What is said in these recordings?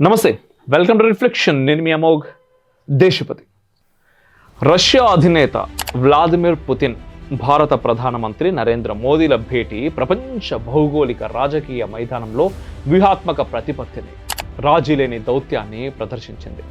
నమస్తే welcome to reflection. నేను మీ అమోఘ్ దేశపతి. రష్యా అధినేత వ్లాదిమిర్ పుతిన్ భారత ప్రధానమంత్రి నరేంద్ర మోదీల భేటీ ప్రపంచ భౌగోళిక రాజకీయ మైదానంలో వ్యూహాత్మక ప్రతిపత్తిని రాజీలేని దౌత్యాన్ని ప్రదర్శించింది.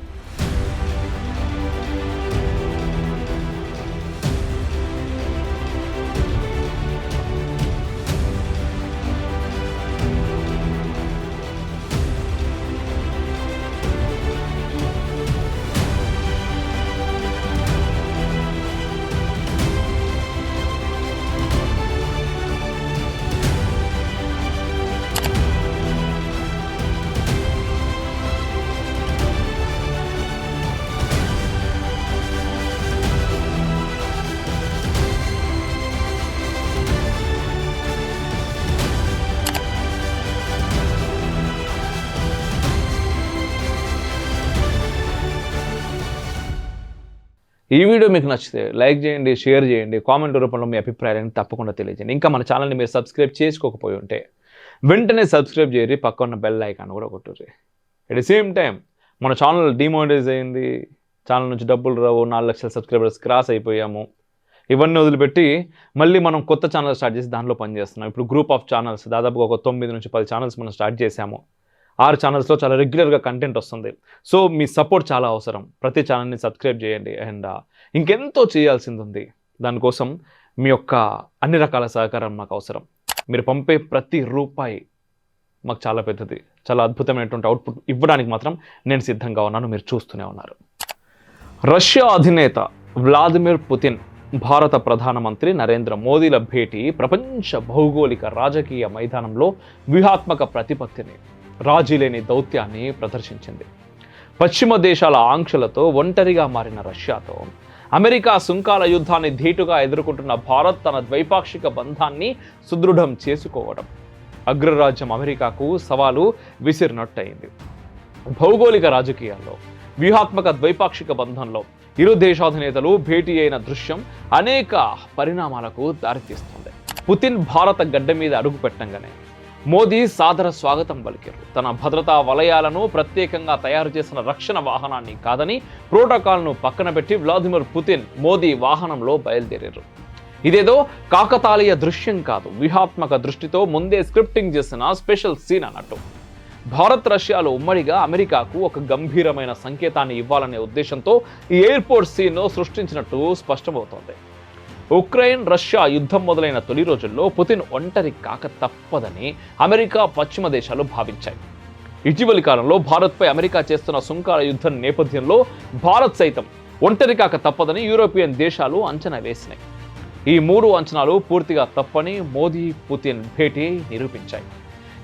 ఈ వీడియో మీకు నచ్చితే లైక్ చేయండి షేర్ చేయండి కామెంట్ రూపంలో మీ అభిప్రాయాలను తప్పకుండా తెలియజేయండి. ఇంకా మన ఛానల్ని మీరు సబ్స్క్రైబ్ చేసుకోకపోయి ఉంటే వెంటనే సబ్స్క్రైబ్ చేయరి పక్క ఉన్న బెల్ ఐకాన్ కూడా కొట్టుర్రి అట్ ది సేమ్ టైం మన ఛానల్ డిమానిటైజ్ అయింది. ఛానల్ నుంచి డబ్బులు రావు నాలుగు లక్షల సబ్స్క్రైబర్స్ క్రాస్ అయిపోయాము. ఇవన్నీ వదిలిపెట్టి మళ్ళీ మనం కొత్త ఛానల్ స్టార్ట్ చేసి దాంట్లో పనిచేస్తున్నాం. ఇప్పుడు గ్రూప్ ఆఫ్ ఛానల్స్ దాదాపుగా ఒక తొమ్మిది నుంచి పది ఛానల్స్ మనం స్టార్ట్ చేశాము. ఆరు ఛానల్స్లో చాలా రెగ్యులర్గా కంటెంట్ వస్తుంది. సో మీ సపోర్ట్ చాలా అవసరం. ప్రతి ఛానల్ని సబ్స్క్రైబ్ చేయండి. అండ్ ఇంకెంతో చేయాల్సింది ఉంది దానికోసం మీ యొక్క అన్ని రకాల సహకారం మాకు అవసరం. మీరు పంపే ప్రతి రూపాయి మాకు చాలా పెద్దది. చాలా అద్భుతమైనటువంటి అవుట్పుట్ ఇవ్వడానికి మాత్రం నేను సిద్ధంగా ఉన్నాను. మీరు చూస్తూనే ఉన్నారు. రష్యా అధినేత వ్లాదిమిర్ పుతిన్ భారత ప్రధానమంత్రి నరేంద్ర మోదీల భేటీ ప్రపంచ భౌగోళిక రాజకీయ మైదానంలో వ్యూహాత్మక ప్రతిపత్తిని రాజీలేని దౌత్యాన్ని ప్రదర్శించింది. పశ్చిమ దేశాల ఆంక్షలతో ఒంటరిగా మారిన రష్యాతో అమెరికా సుంకాల యుద్ధాన్ని ధీటుగా ఎదుర్కొంటున్న భారత్ తన ద్వైపాక్షిక బంధాన్ని సుదృఢం చేసుకోవడం. అగ్రరాజ్యం అమెరికాకు సవాలు విసిరినట్టయింది. భౌగోళిక రాజకీయాల్లో వ్యూహాత్మక ద్వైపాక్షిక బంధంలో ఇరు దేశాధినేతలు భేటీ అయిన దృశ్యం అనేక పరిణామాలకు దారితీస్తుంది. పుతిన్ భారత గడ్డ మీద అడుగు పెట్టంగానే మోదీ సాదర స్వాగతం పలికారు. తన భద్రతా వలయాలను ప్రత్యేకంగా తయారు చేసిన రక్షణ వాహనాన్ని కాదని ప్రోటోకాల్ను పక్కన పెట్టి వ్లాదిమిర్ పుతిన్ మోదీ వాహనంలో బయలుదేరారు. ఇదేదో కాకతాళీయ దృశ్యం కాదు వ్యూహాత్మక దృష్టితో ముందే స్క్రిప్టింగ్ చేసిన స్పెషల్ సీన్ అన్నట్టు. భారత్ రష్యాలు ఉమ్మడిగా అమెరికాకు ఒక గంభీరమైన సంకేతాన్ని ఇవ్వాలనే ఉద్దేశంతో ఈ ఎయిర్పోర్ట్ సీన్ను సృష్టించినట్టు స్పష్టమవుతోంది. ఉక్రెయిన్ రష్యా యుద్ధం మొదలైన తొలి రోజుల్లో పుతిన్ ఒంటరి కాక తప్పదని అమెరికా పశ్చిమ దేశాలు భావించాయి. ఇటీవలి కాలంలో భారత్పై అమెరికా చేస్తున్న సుంకాల యుద్ధం నేపథ్యంలో భారత్ సైతం ఒంటరి కాక తప్పదని యూరోపియన్ దేశాలు అంచనా వేసినాయి. ఈ మూడు అంచనాలు పూర్తిగా తప్పని మోదీ పుతిన్ భేటీ నిరూపించాయి.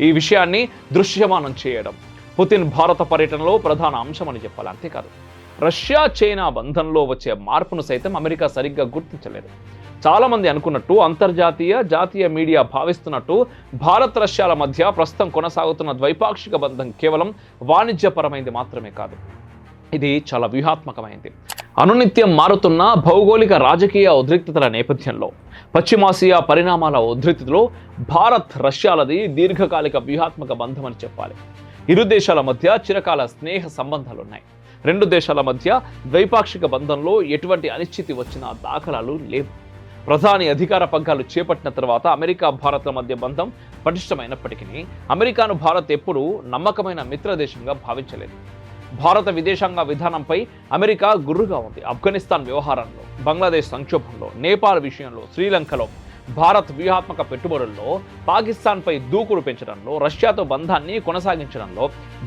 ఈ విషయాన్ని దృశ్యమానం చేయడం పుతిన్ భారత పర్యటనలో ప్రధాన అంశమని చెప్పాలి అంతేకాదు రష్యా చైనా బంధంలో వచ్చే మార్పును సైతం అమెరికా సరిగ్గా గుర్తించలేదు. చాలామంది అనుకున్నట్టు అంతర్జాతీయ జాతీయ మీడియా భావిస్తున్నట్టు భారత్ రష్యాల మధ్య ప్రస్తుతం కొనసాగుతున్న ద్వైపాక్షిక బంధం కేవలం వాణిజ్యపరమైంది మాత్రమే కాదు. ఇది చాలా వ్యూహాత్మకమైంది. అనునిత్యం మారుతున్న భౌగోళిక రాజకీయ ఉద్రిక్తతల నేపథ్యంలో పశ్చిమాసియా పరిణామాల ఉధృతిలో భారత్ రష్యాలది దీర్ఘకాలిక వ్యూహాత్మక బంధం అని చెప్పాలి. ఇరు దేశాల మధ్య చిరకాల స్నేహ సంబంధాలు ఉన్నాయి రెండు దేశాల మధ్య ద్వైపాక్షిక బంధంలో ఎటువంటి అనిశ్చితి వచ్చిన దాఖలాలు లేవు. ప్రధాని అధికార పగ్గాలు చేపట్టిన తర్వాత అమెరికా భారత్ల మధ్య బంధం పటిష్టమైనప్పటికీ అమెరికాను భారత్ ఎప్పుడూ నమ్మకమైన మిత్ర దేశంగా భావించలేదు. భారత విదేశాంగ విధానంపై అమెరికా గుర్రుగా ఉంది. ఆఫ్ఘనిస్తాన్ వ్యవహారంలో బంగ్లాదేశ్ సంక్షోభంలో నేపాల్ విషయంలో శ్రీలంకలో భారత్ వ్యూహాత్మక పెట్టుబడుల్లో పాకిస్తాన్పై దూకుడు పెంచడంలో రష్యాతో బంధాన్ని కొనసాగించడంలో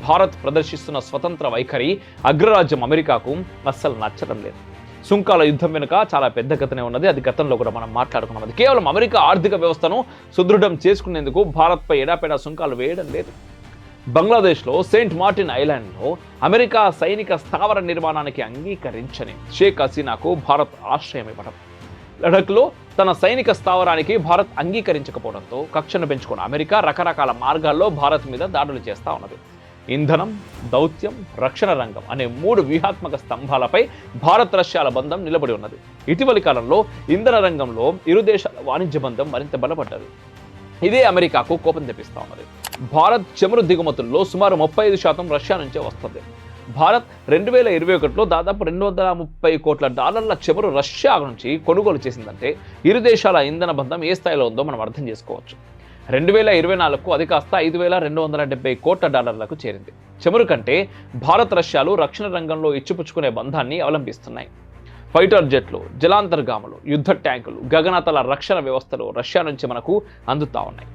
భారత్ ప్రదర్శిస్తున్న స్వతంత్ర వైఖరి అగ్రరాజ్యం అమెరికాకు అస్సలు నచ్చడం లేదు. సుంకాల యుద్ధం వెనుక చాలా పెద్ద కథనే ఉన్నది. అది గతంలో కూడా మనం మాట్లాడుకున్నాం. అది కేవలం అమెరికా ఆర్థిక వ్యవస్థను సుదృఢం చేసుకునేందుకు భారత్పై ఎడాపెడా సుంకాలు వేయడం లేదు. బంగ్లాదేశ్లో సెయింట్ మార్టిన్ ఐలాండ్లో అమెరికా సైనిక స్థావర నిర్మాణానికి అంగీకరించని షేక్ హసీనాకు భారత్ ఆశ్రయం ఇవ్వడం. లడఖ్లో తన సైనిక స్థావరానికి భారత్ అంగీకరించకపోవడంతో కక్షను పెంచుకున్న అమెరికా రకరకాల మార్గాల్లో భారత్ మీద దాడులు చేస్తూ ఉన్నది. ఇంధనం దౌత్యం రక్షణ రంగం అనే మూడు వ్యూహాత్మక స్తంభాలపై భారత్ రష్యాల బంధం నిలబడి ఉన్నది. ఇటీవలి కాలంలో ఇంధన రంగంలో ఇరు దేశాల వాణిజ్య బంధం మరింత బలపడ్డది. ఇదే అమెరికాకు కోపం తెప్పిస్తా ఉన్నది. భారత్ చమురు దిగుమతుల్లో సుమారు ముప్పై ఐదు శాతం రష్యా నుంచే వస్తుంది. భారత్ రెండు వేల ఇరవై ఒకటిలో దాదాపు రెండు వందల ముప్పై కోట్ల డాలర్ల చమురు రష్యా నుంచి కొనుగోలు చేసిందంటే ఇరు దేశాల ఇంధన బంధం ఏ స్థాయిలో ఉందో మనం అర్థం చేసుకోవచ్చు. రెండు వేల ఇరవై నాలుగుకు అది కాస్త ఐదు వేల రెండు వందల డెబ్బై కోట్ల డాలర్లకు చేరింది. చమురు కంటే భారత్ రష్యాలు రక్షణ రంగంలో ఇచ్చిపుచ్చుకునే బంధాన్ని అవలంబిస్తున్నాయి. ఫైటర్ జెట్లు జలాంతర్గాములు యుద్ధ ట్యాంకులు గగనతల రక్షణ వ్యవస్థలు రష్యా నుంచి మనకు అందుతా ఉన్నాయి.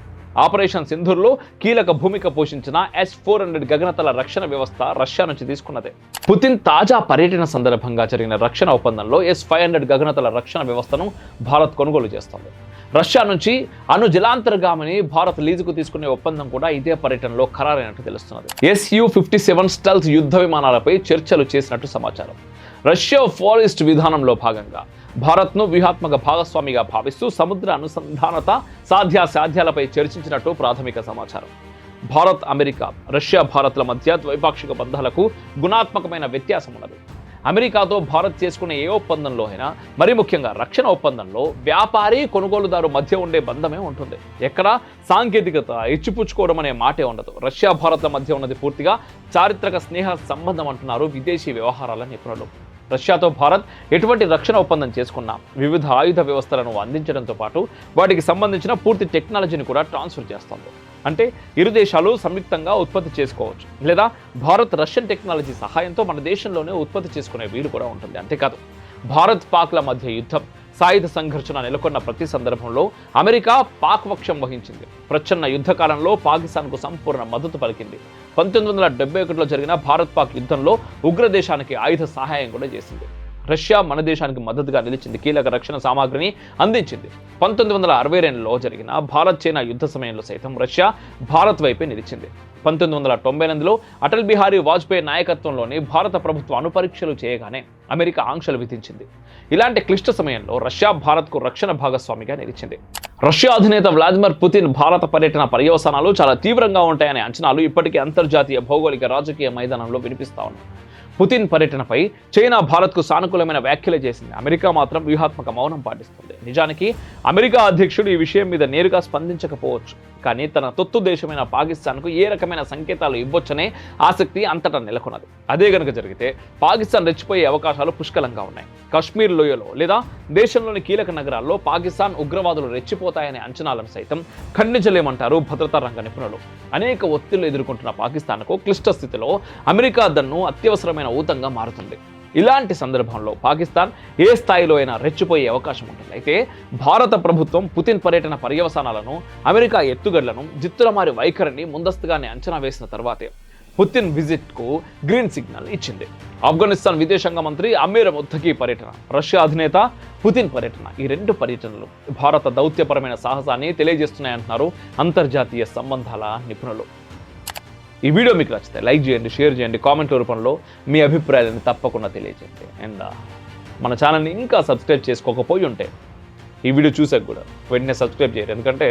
ఆపరేషన్ సింధూర్లో కీలక భూమిక పోషించిన ఎస్ ఫోర్ హండ్రెడ్ గగనతల రక్షణ వ్యవస్థ రష్యా నుంచి తీసుకున్నదే. పుతిన్ తాజా పర్యటన సందర్భంగా జరిగిన రక్షణ ఒప్పందంలో ఎస్ ఫైవ్ హండ్రెడ్ గగనతల రక్షణ వ్యవస్థను భారత్ కొనుగోలు చేస్తోంది. రష్యా నుంచి అణు జలాంతర్గామిని భారత్ లీజుకు తీసుకునే ఒప్పందం కూడా ఇదే పర్యటనలో ఖరారైనట్టు తెలుస్తున్నది. ఎస్యు ఫిఫ్టీ సెవెన్ స్టల్స్ యుద్ధ విమానాలపై చర్చలు చేసినట్టు సమాచారం. రష్యా ఫారెస్ట్ విధానంలో భాగంగా భారత్ను వ్యూహాత్మక భాగస్వామిగా భావిస్తూ సముద్ర అనుసంధానత సాధ్యాసాధ్యాలపై చర్చించినట్టు ప్రాథమిక సమాచారం. భారత్ అమెరికా రష్యా భారత్ల మధ్య ద్వైపాక్షిక బంధాలకు గుణాత్మకమైన వ్యత్యాసం ఉన్నది అమెరికాతో భారత్ చేసుకునే ఏ ఒప్పందంలో అయినా మరి ముఖ్యంగా రక్షణ ఒప్పందంలో వ్యాపారి కొనుగోలుదారు మధ్య ఉండే బంధమే ఉంటుంది. ఎక్కడ సాంకేతికత ఇచ్చిపుచ్చుకోవడం అనే మాటే ఉండదు. రష్యా భారత్ల మధ్య ఉన్నది పూర్తిగా చారిత్రక స్నేహ సంబంధం అంటున్నారు విదేశీ వ్యవహారాల నిపుణులు. రష్యాతో భారత్ ఎటువంటి రక్షణ ఒప్పందం చేసుకున్నా వివిధ ఆయుధ వ్యవస్థలను అందించడంతో పాటు వాటికి సంబంధించిన పూర్తి టెక్నాలజీని కూడా ట్రాన్స్ఫర్ చేస్తోంది. అంటే ఇరు దేశాలు సంయుక్తంగా ఉత్పత్తి చేసుకోవచ్చు. లేదా భారత్ రష్యన్ టెక్నాలజీ సహాయంతో మన దేశంలోనే ఉత్పత్తి చేసుకునే వీలు కూడా ఉంటుంది. అంతేకాదు భారత్ పాక్ల మధ్య యుద్ధం సాయుధ సంఘర్షణ నెలకొన్న ప్రతి సందర్భంలో అమెరికా పాక్ పక్షం వహించింది. ప్రచ్ఛన్న యుద్ధకాలంలో పాకిస్తాన్కు సంపూర్ణ మద్దతు పలికింది. పంతొమ్మిది వందల డెబ్బై ఒకటిలో జరిగిన భారత్ పాక్ యుద్ధంలో ఉగ్రదేశానికి ఆయుధ సహాయం కూడా చేసింది. రష్యా మన దేశానికి మద్దతుగా నిలిచింది. కీలక రక్షణ సామాగ్రిని అందించింది. పంతొమ్మిది వందల అరవై రెండులో జరిగిన భారత్ చైనా యుద్ధ సమయంలో సైతం రష్యా భారత్ వైపే నిలిచింది. పంతొమ్మిది వందల తొంభై ఎనిమిదిలో అటల్ బిహారీ వాజ్పేయి నాయకత్వంలోని భారత ప్రభుత్వం అణుపరీక్షలు చేయగానే అమెరికా ఆంక్షలు విధించింది. ఇలాంటి క్లిష్ట సమయంలో రష్యా భారత్కు రక్షణ భాగస్వామిగా నిలిచింది. రష్యా అధినేత వ్లాదిమిర్ పుతిన్ భారత పర్యటన పర్యవసానాలు చాలా తీవ్రంగా ఉంటాయనే అంచనాలు ఇప్పటికీ అంతర్జాతీయ భౌగోళిక రాజకీయ మైదానంలో వినిపిస్తా ఉన్నాయి. పుతిన్ పర్యటనపై చైనా భారత్కు సానుకూలమైన వ్యాఖ్యలు చేసింది. అమెరికా మాత్రం వ్యూహాత్మక మౌనం పాటిస్తుంది. నిజానికి అమెరికా అధ్యక్షుడు ఈ విషయం మీద నేరుగా స్పందించకపోవచ్చు. కానీ తన తొత్తు దేశమైన పాకిస్తాన్కు ఏ రకమైన సంకేతాలు ఇవ్వొచ్చనే ఆసక్తి అంతటా నెలకొన్నది. అదే గనుక జరిగితే పాకిస్తాన్ రెచ్చిపోయే అవకాశాలు పుష్కలంగా ఉన్నాయి. కశ్మీర్ లోయలో లేదా దేశంలోని కీలక నగరాల్లో పాకిస్తాన్ ఉగ్రవాదులు రెచ్చిపోతాయనే అంచనాలను సైతం ఖండించలేమంటారు భద్రతా రంగ నిపుణులు. అనేక ఒత్తిళ్ళు ఎదుర్కొంటున్న పాకిస్తాన్కు క్లిష్ట స్థితిలో అమెరికా దన్ను అత్యవసరమైన ఊతంగా మారుతుంది. ఇలాంటి సందర్భంలో పాకిస్తాన్ ఏ స్థాయిలో అయినా రెచ్చిపోయే అవకాశం ఉంటుంది. అయితే భారత ప్రభుత్వం పుతిన్ పర్యటన పర్యవసానాలను అమెరికా ఎత్తుగడలను జిత్తులమారి వైఖరిని ముందస్తుగానే అంచనా వేసిన తర్వాతే పుతిన్ విజిట్కు గ్రీన్ సిగ్నల్ ఇచ్చింది. ఆఫ్ఘనిస్తాన్ విదేశాంగ మంత్రి అమీర్ ముత్తకీ పర్యటన రష్యా అధినేత పుతిన్ పర్యటన ఈ రెండు పర్యటనలు భారత దౌత్యపరమైన సాహసాన్ని తెలియజేస్తున్నాయంటున్నారు అంతర్జాతీయ సంబంధాల నిపుణులు. ఈ వీడియో మీకు నచ్చితే లైక్ చేయండి షేర్ చేయండి కామెంట్ రూపంలో మీ అభిప్రాయాలను తప్పకుండా తెలియజేయండి. అండ్ మన ఛానల్ని ఇంకా సబ్స్క్రైబ్ చేసుకోకపోయి ఉంటే ఈ వీడియో చూసాక కూడా వెంటనే సబ్స్క్రైబ్ చేయరు ఎందుకంటే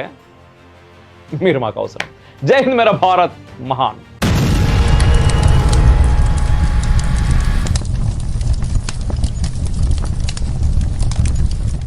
మీరు మాకు అవసరం. జై హింద్ మేరా భారత్ మహాన్.